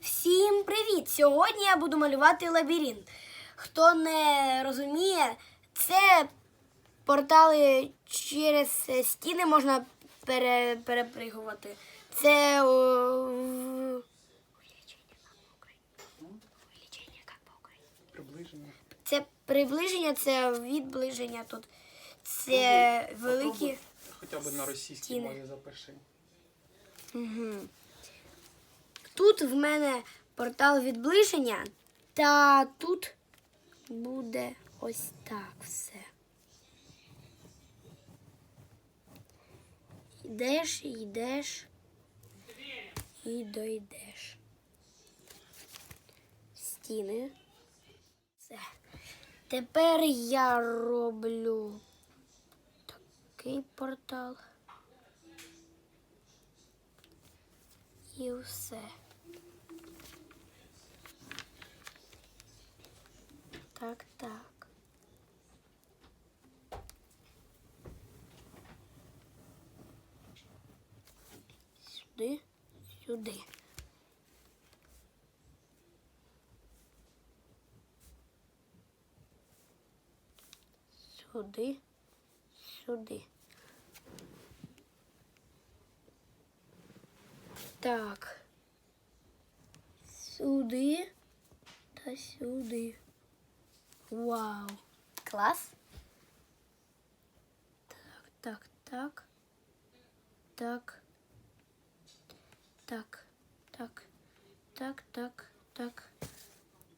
Всім привіт! Сьогодні я буду малювати лабіринт. Хто не розуміє, це портали через стіни можна пере, перепригувати. Це. о, Приближення. Це приближення, це відближення тут. Це великі. Хоча б на російській мові запиши. Угу. Тут в мене портал відближення, та тут буде ось так все. Йдеш, йдеш і дойдеш. Стіни. Все. Тепер я роблю такий портал. І все. Так, так. Сюди, сюди. Сюди, сюди. Так. Сюди та сюди. Вау. Клас. Так, так, так. Так. Так. Так. Так, так, так.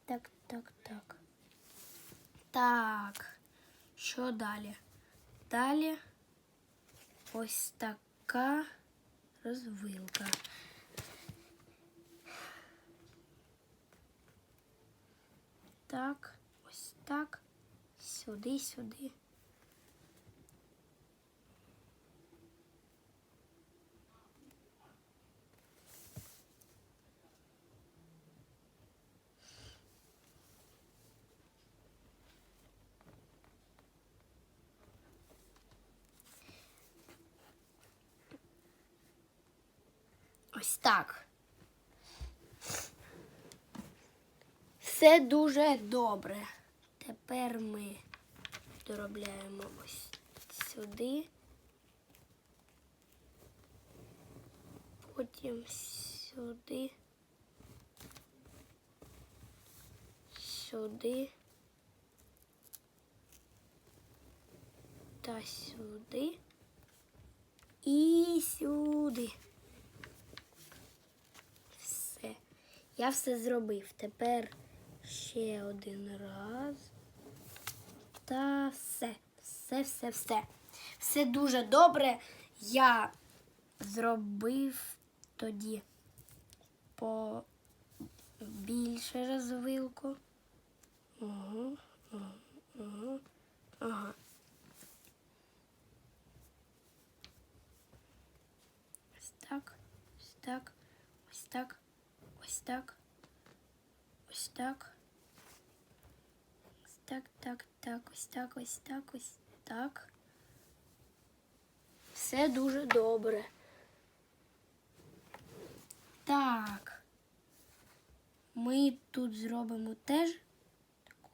Так, так, так. Так. Що далі? Далі ось така розвилка. Так, так, сюди, сюди. Ось так. Все дуже добре. Тепер ми доробляємо ось сюди. Потім сюди. Сюди. Та сюди. І сюди. Все. Я все зробив. Тепер ще один раз. Та все. Все, все, дуже добре. Я зробив тоді по більше розвилку. Угу, угу. Ага. Ось так, ось так, ось так, ось так, ось так. Так, так, так, ось так, ось так, ось так. Все дуже добре. Так. Ми тут зробимо теж таку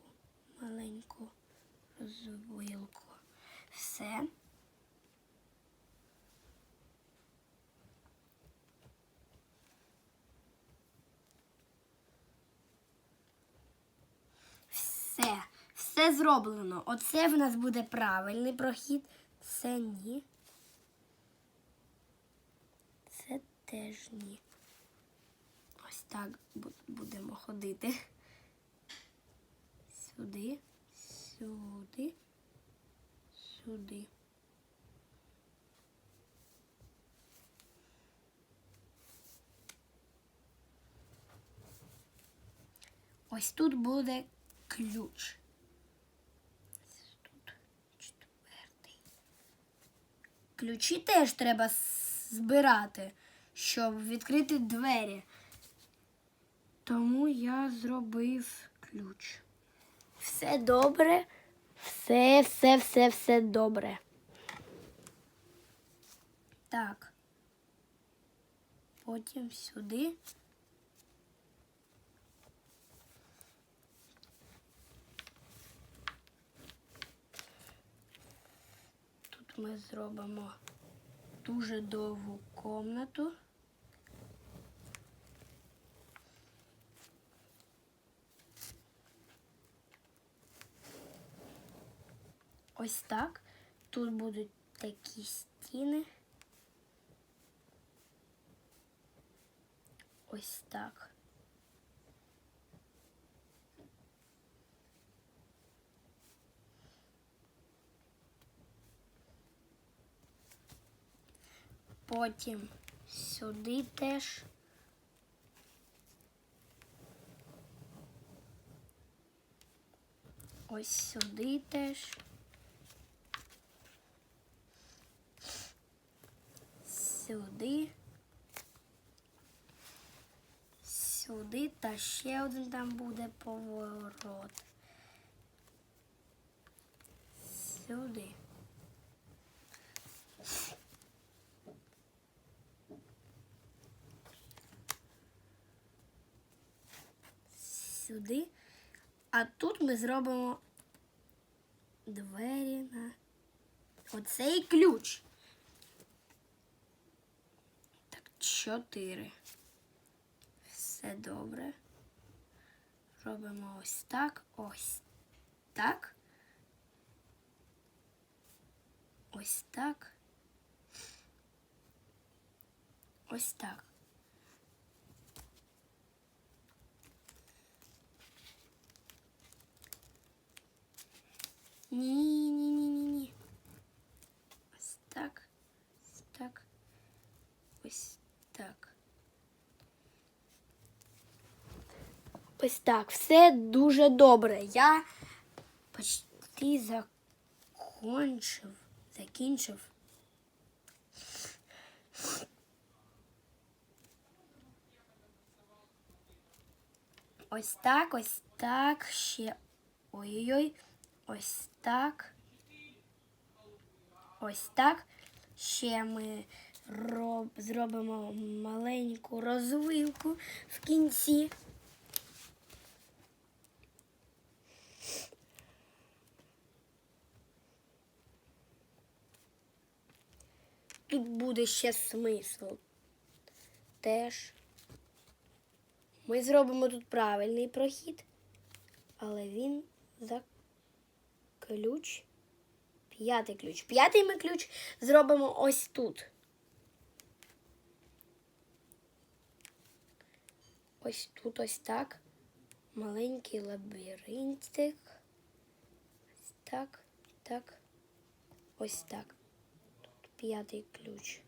маленьку розвилку. Все, все зроблено. Оце в нас буде правильний прохід. Це ні. Це теж ні. Ось так будемо ходити. Сюди, сюди, сюди. Ось тут буде ключ. Ось Тут четвертий. Ключі теж треба збирати, щоб відкрити двері. Тому я зробив ключ. Все добре. Все, все, все, все добре. Так. Потім сюди. Ми зробимо дуже довгу комнату. Ось так. Тут будуть такі стіни. Ось так. Потім сюди теж. Ось сюди теж. Сюди. Сюди та ще один там буде поворот. Сюди. Сюди. А тут ми зробимо двері на оцей ключ. Так, чотири. Все добре. Робимо ось так, ось так. Ось так. Ось так. Ні, ні, ні, ні, ні. Ось так. Ось так. Ось так. Ось так. Все дуже добре. Я почти закончив. Закінчив. Ось так, ось так, ще. Ой-ой-ой. Ось так. Ось так. Ще ми роб... зробимо маленьку розвилку в кінці. Тут буде ще смисл. Теж. Ми зробимо тут правильний прохід, але він за ключ. П'ятий ключ. П'ятий ми ключ зробимо ось тут. Ось тут ось так. Маленький лабіринтик. Ось так, так. Ось так. Тут п'ятий ключ.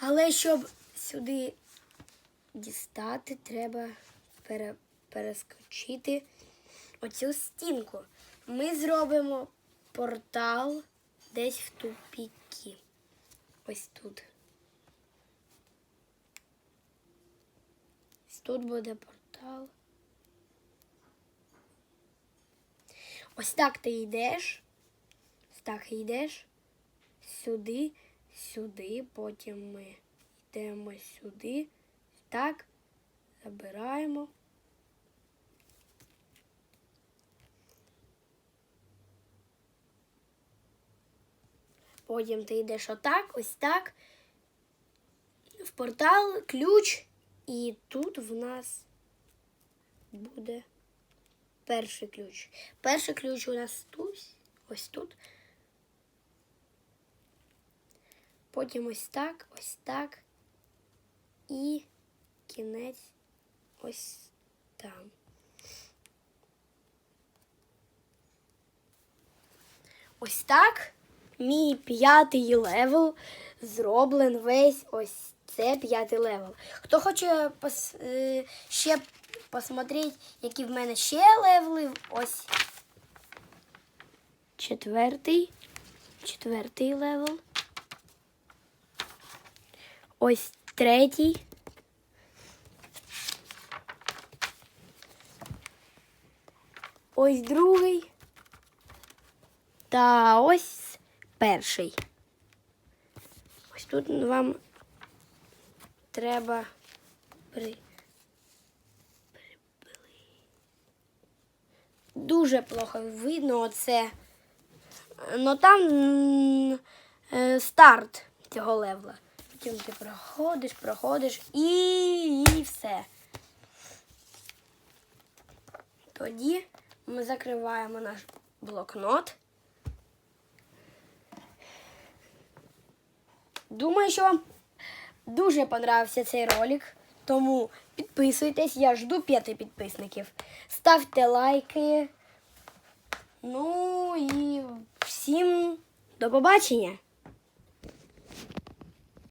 Але щоб сюди дістати, треба пере, перескочити оцю стінку. Ми зробимо портал десь в тупіки. Ось тут. Ось тут буде портал. Ось так ти йдеш. Ось так йдеш. Сюди, сюди, потім ми йдемо сюди. Так, забираємо. Потім ти йдеш отак, ось так. В портал, ключ, і тут в нас буде перший ключ. Перший ключ у нас тут, ось тут. Потім ось так, ось так. І кінець ось там. Ось так. Мій п'ятий левел зроблен весь ось це п'ятий левел. Хто хоче пос, е, ще посмотреть, які в мене ще левели, ось четвертий. Четвертий левел. Ось третій. Ось другий. Та ось перший. Ось тут вам треба при... Дуже плохо видно оце ну там е, старт цього левела. Потім ти проходиш, проходиш і, і все. Тоді ми закриваємо наш блокнот. Думаю, що вам дуже понравився цей ролик. Тому підписуйтесь, я жду п'яти підписників. Ставте лайки. Ну і всім до побачення!